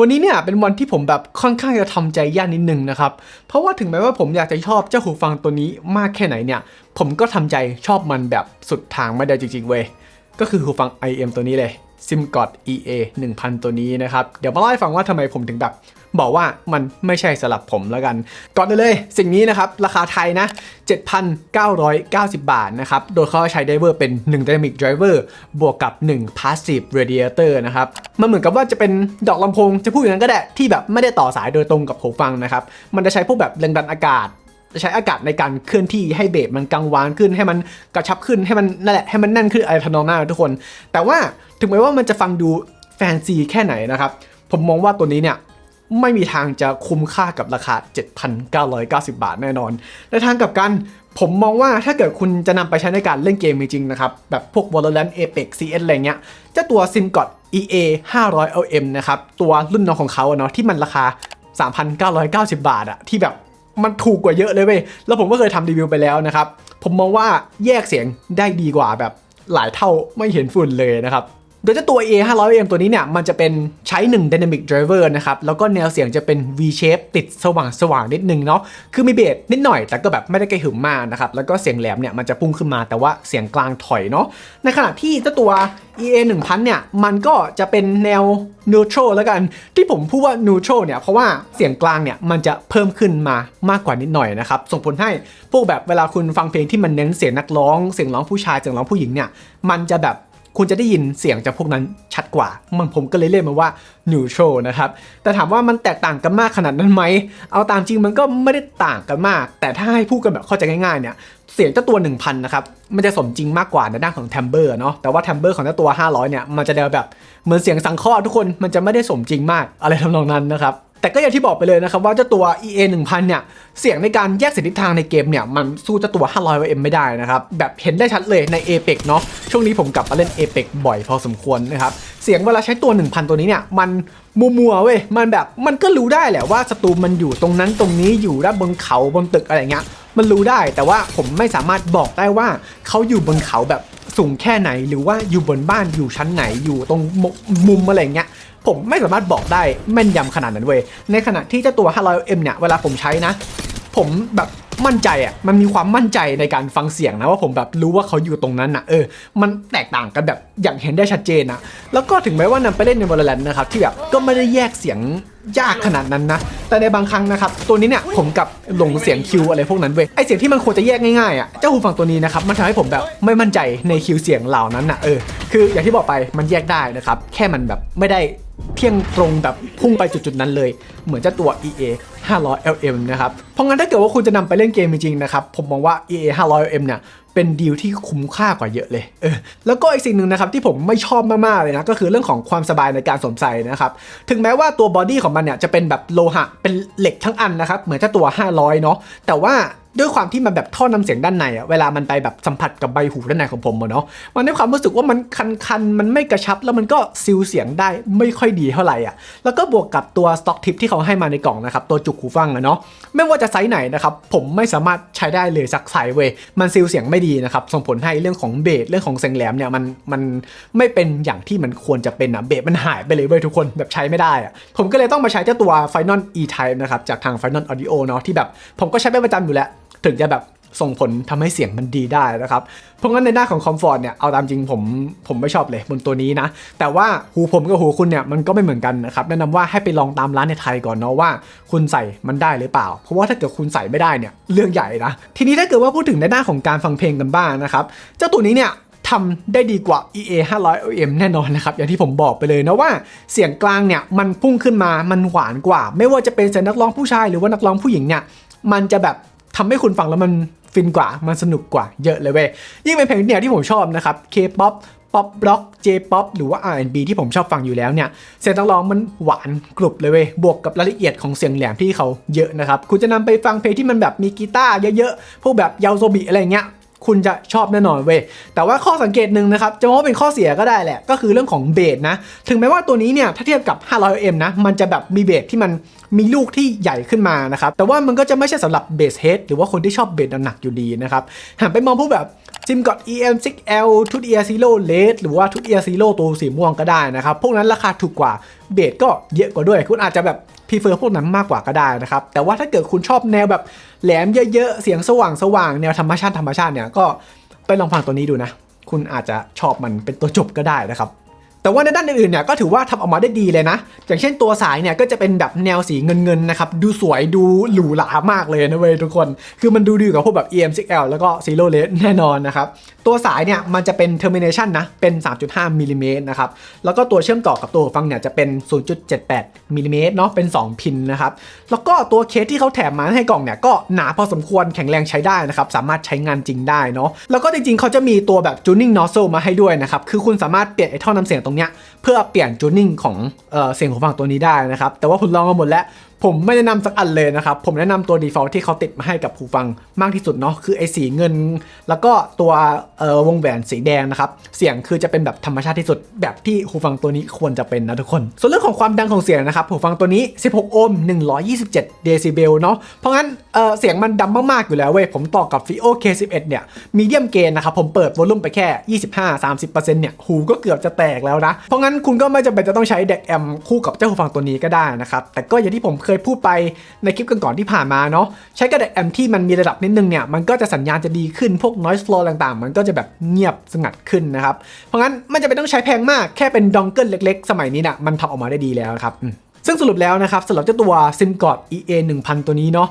วันนี้เนี่ยเป็นวันที่ผมแบบค่อนข้างจะทำใจยากนิดนึงนะครับ เพราะว่าถึงแม้ว่าผมอยากจะชอบเจ้าหูฟังตัวนี้มากแค่ไหนเนี่ย ผมก็ทำใจชอบมันแบบสุดทางไม่ได้จริงๆเว้ยก็คือหูฟัง IM ตัวนี้เลย SimGod EA 1000 ตัวนี้นะครับ เดี๋ยวมาเล่าให้ฟังว่าทำไมผมถึงแบบ บอกว่ามันไม่ใช่สำหรับผมแล้วกัน ก่อนอื่นเลยสิ่งนี้นะครับ ราคาไทยนะ 7,990 บาทนะครับ โดยเขาใช้ไดเวอร์เป็น 1 Dynamic Driver บวกกับ 1 Passive Radiator นะครับ มันเหมือนกับว่าจะเป็นดอกลำโพง จะพูดอย่างนั้นก็ได้ที่แบบไม่ได้ต่อสายโดยตรงกับหูฟังนะครับ มันจะใช้พวกแบบแรงดันอากาศ จะใช้อากาศในการเคลื่อนที่ให้เบสมันกังวานขึ้นให้มันกระชับขึ้นให้มันนั่นแหละให้มันแน่นขึ้นอะไรทำนองนั้นทุกคน แต่ว่าถึงแม้ว่ามันจะฟังดูแฟนซีแค่ไหนนะครับ ผมมองว่าตัวนี้เนี่ยไม่มีทางจะคุ้มค่ากับราคา 7,990 บาทแน่นอน ในทางกับกัน ผมมองว่าถ้าเกิดคุณจะนำไปใช้ในการเล่นเกมจริงๆนะครับ แบบพวก Valorant Apex CS อะไรเงี้ยเจ้าตัว SimGod EA 500 LM นะครับ ตัวรุ่นน้องของเขาเนาะที่มันราคา 3,990 บาทอะที่แบบ มันถูกกว่าเยอะเลยเว้ยแล้วผมก็เคยทำรีวิวไปแล้วนะครับ ผมมองว่าแยกเสียงได้ดีกว่าแบบหลายเท่าไม่เห็นฝุ่นเลยนะครับ โดยเจ้าตัว A 5 0 0 M ตัวนี้เนี่ย มันจะเป็นใช้ 1 Dynamic Driver นะครับ แล้วก็แนวเสียงจะเป็น V shape ติดสว่างสว่างนิดนึงเนาะ คือมีเบสนิดหน่อย แต่ก็แบบไม่ได้กระหึ่มมากนะครับ แล้วก็เสียงแหลมเนี่ย มันจะพุ่งขึ้นมาแต่ว่าเสียงกลางถอยเนาะ ในขณะที่เจ้าตัว EA 1000เนี่ย มันก็จะเป็นแนว neutral แล้วกัน ที่ผมพูดว่า neutral เนี่ย เพราะว่าเสียงกลางเนี่ย มันจะเพิ่มขึ้นมามากกว่านิดหน่อยนะครับ ส่งผลให้พวกแบบเวลาคุณฟังเพลงที่มันเน้นเสียงนักร้อง เสียงร้องผู้ชาย เสียงร้องผู้หญิงเนี่ย มันจะแบบ คุณจะได้ยินเสียงจากพวกนั้นชัดกว่า มันผมก็เลยเรียกมันว่า neutral นะครับ แต่ถามว่ามันแตกต่างกันมากขนาดนั้นไหม เอาตามจริงมันก็ไม่ได้ต่างกันมาก แต่ถ้าให้พูดกันแบบเข้าใจง่ายๆเนี่ย เสียงเจ้าตัว 1000 นะครับ มันจะสมจริงมากกว่าในด้านของ timbre เนาะ แต่ว่า timbre ของเจ้าตัว 500 เนี่ย มันจะแนวแบบเหมือนเสียงสังเคราะห์ทุกคน มันจะไม่ได้สมจริงมากอะไรทำนองนั้นนะครับ แต่ก็อย่างที่บอกไปเลยนะครับว่าเจ้าตัว EA 1000 เนี่ย เสียงในการแยกเสียงทิศทางในเกมเนี่ย มันสู้เจ้าตัว 500 m ไม่ได้นะครับ แบบเห็นได้ชัดเลยใน Apex เนาะช่วงนี้ผมกลับมาเล่น Apex บ่อยพอสมควรนะครับ เสียงเวลาใช้ตัว 1000 ตัวนี้เนี่ย มันมัวๆเว้ยมันแบบมันก็รู้ได้แหละว่าศัตรูมันอยู่ตรงนั้นตรงนี้อยู่ด้านบนเขาบนตึกอะไรเงี้ยมันรู้ได้แต่ว่าผมไม่สามารถบอกได้ว่าเขาอยู่บนเขาแบบ สูงแค่ไหน หรือว่าอยู่บนบ้านอยู่ชั้นไหนอยู่ตรงมุมอะไรเงี้ยผมไม่สามารถบอกได้แม่นยำขนาดนั้นเว้ยในขณะที่เจ้าตัว 500M เนี่ยเวลาผมใช้นะ ผมแบบมั่นใจอะมันมีความมั่นใจในการฟังเสียงนะว่าผมแบบรู้ว่าเขาอยู่ตรงนั้นนะเออ มันแตกต่างกันแบบอย่างเห็นได้ชัดเจนนะแล้วก็ถึงแม้ว่านำไปเล่นใน Valorant นะครับที่แบบก็ไม่ได้แยกเสียง ยากขนาดนั้นนะ แต่ในบางครั้งนะครับ ตัวนี้เนี่ยผมกับหลงเสียงคิวอะไรพวกนั้นเว้ยไอเสียงที่มันควรจะแยกง่ายๆอะเจ้าหูฟังตัวนี้นะครับมันทำให้ผมแบบไม่มั่นใจในคิวเสียงเหล่านั้นนะเออคืออย่างที่บอกไปมันแยกได้นะครับแค่มันแบบไม่ได้เที่ยงตรงแบบพุ่งไปจุดๆนั้นเลย เหมือนเจ้าตัว EA 500 LM นะครับ เพราะงั้นถ้าเกิดว่าคุณจะนำไปเล่นเกมจริงๆนะครับ ผมมองว่า EA 500 LM เนี่ย เป็นดีลที่คุ้มค่ากว่าเยอะเลยเออแล้วก็อีกสิ่งหนึ่งนะครับที่ผมไม่ชอบมากๆเลยนะก็คือเรื่องของความสบายในการสวมใส่นะครับถึงแม้ว่าตัวบอดี้ของมันเนี่ยจะเป็นแบบโลหะเป็นเหล็กทั้งอันนะครับเหมือนเจ้าตัว 500 เนาะแต่ว่า ด้วยความที่มันแบบท่อนำเสียงด้านในอะเวลามันไปแบบสัมผัสกับใบหูด้านในของผมอะเนาะมันได้ความรู้สึกว่ามันคันๆมันไม่กระชับแล้วมันก็ซิลเสียงได้ไม่ค่อยดีเท่าไหร่อะแล้วก็บวกกับตัวสต็อกทิปที่เขาให้มาในกล่องนะครับตัวจุกหูฟังอะเนาะไม่ว่าจะไซส์ไหนนะครับผมไม่สามารถใช้ได้เลยสักไซส์เว้ยมันซิลเสียงไม่ดีนะครับส่งผลให้เรื่องของเบสเรื่องของเสียงแหลมเนี่ยมันมันไม่เป็นอย่างที่มันควรจะเป็นอะเบสมันหายไปเลยเว้ยทุกคนแบบใช้ไม่ได้อะผมก็เลยต้องมาใช้เจ้าตัว Final E-Type นะครับจากทาง Final Audio เนาะที่แบบผมก็ใช้เป็นประจำอยู่แล้วถึงจะแบบส่งผลทำให้เสียงมันดีได้นะครับ เพราะงั้นในหน้าของคอมฟอร์ตเนี่ย เอาตามจริงผมผมไม่ชอบเลยบนตัวนี้นะ แต่ว่าหูผมกับหูคุณเนี่ยมันก็ไม่เหมือนกันนะครับ แนะนำว่าให้ไปลองตามร้านในไทยก่อนเนาะว่า คุณใส่มันได้หรือเปล่า เพราะว่าถ้าเกิดคุณใส่ไม่ได้เนี่ยเรื่องใหญ่นะ ทีนี้ถ้าเกิดว่าพูดถึงในหน้าของการฟังเพลงกันบ้างนะครับ เจ้าตัวนี้เนี่ยทำได้ดีกว่า EA 500 OM แน่นอนนะครับ อย่างที่ผมบอกไปเลยนะว่าเสียงกลางเนี่ยมันพุ่งขึ้นมามันหวานกว่า ไม่ว่าจะเป็นเสียงนักร้องผู้ชายหรือว่านักร้องผู้หญิงเนี่ยมันจะแบบ ทำให้คุณฟังแล้วมันฟินกว่า มันสนุกกว่าเยอะเลยเว้ย ยิ่งเป็นเพลงเนี่ยที่ผมชอบนะครับ K-POP ป๊อปบล็อก J-POP หรือว่า R&B ที่ผมชอบฟังอยู่แล้วเนี่ย เสียงนักร้องมันหวานกรุบเลยเว้ย บวกกับรายละเอียดของเสียงแหลมที่เขาเยอะนะครับ คุณจะนำไปฟังเพลงที่มันแบบมีกีตาร์เยอะๆ พวกแบบยาวโซบิอะไรเงี้ย คุณจะชอบแน่นอนเว้ย แต่ว่าข้อสังเกตหนึ่งนะครับ จะมองว่าเป็นข้อเสียก็ได้แหละ ก็คือเรื่องของเบสนะ ถึงแม้ว่าตัวนี้เนี่ย ถ้าเทียบกับ 500M นะ มันจะแบบมีเบสที่มันมีลูกที่ใหญ่ขึ้นมานะครับ แต่ว่ามันก็จะไม่ใช่สำหรับเบสเฮดหรือว่าคนที่ชอบเบสหนักอยู่ดีนะครับ หันไปมองพวกแบบซิมกอด EM6L ทุด Ear Zero Red หรือว่าทุด Ear Zero ตัวสีม่วงก็ได้นะครับ พวกนั้นราคาถูกกว่าเบสก็เยอะกว่าด้วย คุณอาจจะแบบพิเฟอร์พวกนั้นมากกว่าก็ได้นะครับ แต่ว่าถ้าเกิดคุณชอบแนวแบบแหลมเยอะๆ เสียงสว่างสว่างแนวธรรมชาติธรรมชาติเนี่ยก็ไปลองฟังตัวนี้ดูนะ คุณอาจจะชอบมันเป็นตัวจบก็ได้นะครับ แต่ว่าในด้านอื่นๆเนี่ยก็ถือว่าทำออกมาได้ดีเลยนะ อย่างเช่นตัวสายเนี่ยก็จะเป็นแบบแนวสีเงินๆนะครับ ดูสวยดูหรูหรามากเลยนะเว้ยทุกคน คือมันดูดีกว่าพวกแบบ EM6L แล้วก็ Zero l e d แน่นอนนะครับ ตัวสายเนี่ยมันจะเป็น termination นะ เป็น 3.5มิลลิเมตรนะครับ แล้วก็ตัวเชื่อมต่อกับตัวฟังเนี่ยจะเป็น 0.78มิลลิเมตรเนาะ เป็น 2 พินนะครับ แล้วก็ตัวเคสที่เขาแถมมาให้กล่องเนี่ยก็หนาพอสมควรแข็งแรงใช้ได้นะครับ สามารถใช้งานจริงได้เนาะ แล้วก็จริงๆเขาจะมีตัวแบบ tuning nozzle มาให้ด้วยนะครับ คือคุณสามารถเปลี่ยนไอ้ท่อน้ำเสียงตรงเนี้ยเพื่อเปลี่ยนจูนิ่งของเออเสียงหูฟังตัวนี้ได้นะครับแต่ว่าผมลองมาหมดแล้ว ผมไม่แนะนำสักอันเลยนะครับ ผมแนะนำตัว default ที่เขาติดมาให้กับหูฟังมากที่สุดเนาะคือไอ้สีเงิน แล้วก็ตัววงแหวนสีแดงนะครับ เสียงคือจะเป็นแบบธรรมชาติที่สุด แบบที่หูฟังตัวนี้ควรจะเป็นนะทุกคน ส่วนเรื่องของความดังของเสียงนะครับหูฟังตัวนี้ 16 โอห์ม 127 เดซิเบลเนาะเพราะงั้นเออเสียงมันดังมาก ๆ อยู่แล้วเว้ยผมต่อกับ Fio K11 เนี่ยมีเดียมเกนนะครับผมเปิดวอลลุ่มไปแค่ 25-30%เนี่ยหูก็เกือบจะแตกแล้วนะเพราะงั้นคุณก็ไม่จำเป็นจะต้องใช้เด็กแอมคู่กับเจ้าหูฟังตัวนี้ก็ได้นะครับแต่ก็อย่างที่ผมเคยพูดไปในคลิปก่อนๆที่ผ่านมาเนาะใช้กระด็กแอมที่มันมีระดับนิดนึงเนี่ยมันก็จะสัญญาณจะดีขึ้นพวก noise floor ต่างๆ มันก็จะแบบเงียบสงัดขึ้นนะครับ เพราะงั้นไม่จำเป็นต้องใช้แพงมากแค่เป็นดองเกิลเล็กๆ สมัยนี้น่ะมันทำออกมาได้ดีแล้วครับซึ่งสรุปแล้วนะครับสำหรับเจ้าตัว SimGod EA 1000 ตัวนี้เนาะ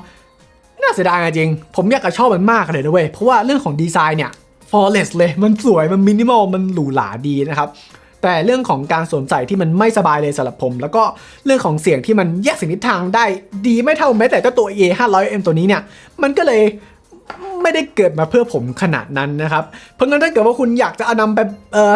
น่าเสียดายจริง ผมอยากจะชอบมันมากเลยนะเว้ยเพราะว่าเรื่องของดีไซน์เนี่ย flawless เลยมันสวยมันมินิมอลมันหรูหราดีนะครับ แต่เรื่องของการสวมใส่ที่มันไม่สบายเลยสำหรับผม แล้วก็เรื่องของเสียงที่มันแยกเสียงทิศทางได้ดีไม่เท่าแม้แต่เจ้าตัว A 500M ตัวนี้เนี่ย มันก็เลยไม่ได้เกิดมาเพื่อผมขนาดนั้นนะครับ เพราะงั้นถ้าเกิดว่าคุณอยากจะเอานำไป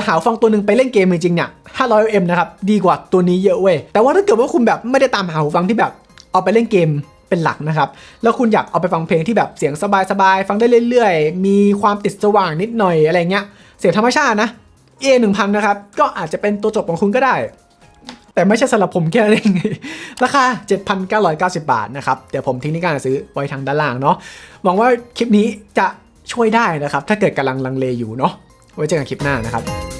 หาฟังตัวหนึ่งไปเล่นเกมจริงๆเนี่ย 500M นะครับ ดีกว่าตัวนี้เยอะเว้ย แต่ว่าถ้าเกิดว่าคุณแบบไม่ได้ตามหาหูฟังที่แบบเอาไปเล่นเกมเป็นหลักนะครับ แล้วคุณอยากเอาไปฟังเพลงที่แบบเสียงสบายๆ ฟังได้เรื่อยๆ มีความติดสว่างนิดหน่อยอะไรเงี้ย เสียงธรรมชาตินะ A 1 0 0 0 นะครับ ก็อาจจะเป็นตัวจบของคุณก็ได้ แต่ไม่ใช่สำหรับผมแค่นั้นเองราคา 7,990 บาทนะครับ เดี๋ยวผมทิ้งในการซื้อไว้ทางด้านล่างเนาะหวังว่าคลิปนี้จะช่วยได้นะครับ ถ้าเกิดกำลังลังเลอยู่เนาะไว้เจอกันคลิปหน้านะครับ